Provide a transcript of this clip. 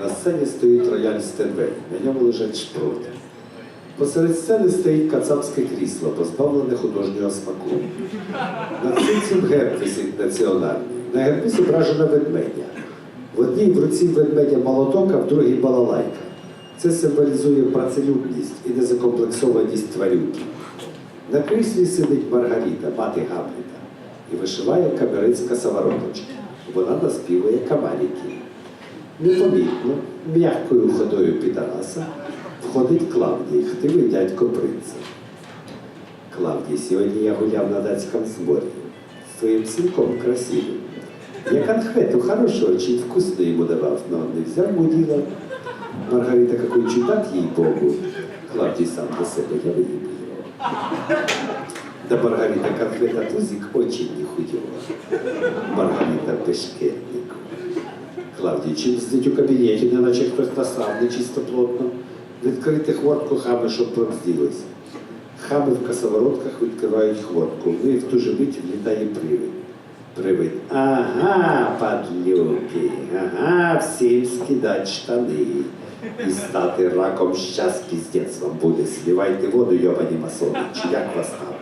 На сцені стоїть рояль Стенвей, на ньому лежать шпроти. Посеред сцени стоїть кацапське крісло, позбавлене художнього смаку. На цим герб висить національний. На гербі зображена ведмедя. В одній в руці ведмедя молоток, а в другій балалайка. Це символізує працелюбність і незакомплексованість тварюки. На кріслі сидить Маргарита, мати Гамліта, і вишиває камерицька самородочка. Вона наспівує камаріки. Непомітно, м'якою ходою підараса, входить Клавдій, хтивий дядько принца. Клавдій, сьогодні я гуляв на датському зборі. З твоїм синком красивим. Я конфету хорошую, очень вкусную ему давал, но не взял мудила. Маргарита, какой чудак, ей-богу. Клавдій сам до себе, я выебу его. Да Маргарита конфета тузик очень нехуёва. Маргарита бешкетник. Клавдій, чим сидить у кабінеті, неначе хтось насрав чисто плотно. Відкрити хвортку хами, щоб пробзділися. Хами в косоворотках відкривають хвортку. Ну в ту же мить влітає привид. Привид. Ага, падлюки, ага, всім скидать штани. І стати раком щас піздець вам буде. Сливайте воду, йобані масони. Чи як вас там?